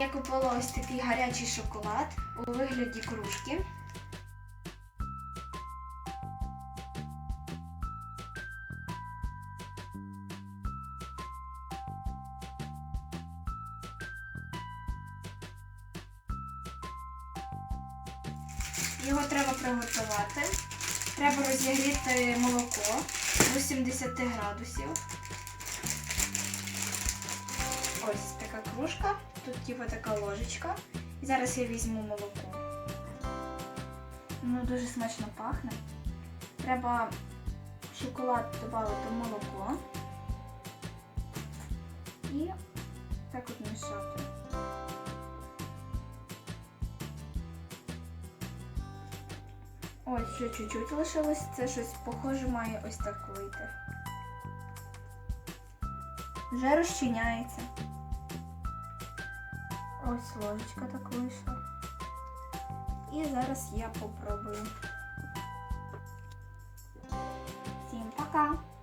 я купила ось такий гарячий шоколад у вигляді кружки. Його треба приготувати. Треба розігріти молоко до 70 градусів. Ось кружка, тут типу така ложечка. І зараз я візьму молоко. Воно дуже смачно пахне. Треба шоколад додати молоко. І так от мішати. Ось ще чуть-чуть лишилось. Це щось похоже має ось так вийти. Вже розчиняється. Ось ложечка так вийшла. І зараз я попробую. Всім пока!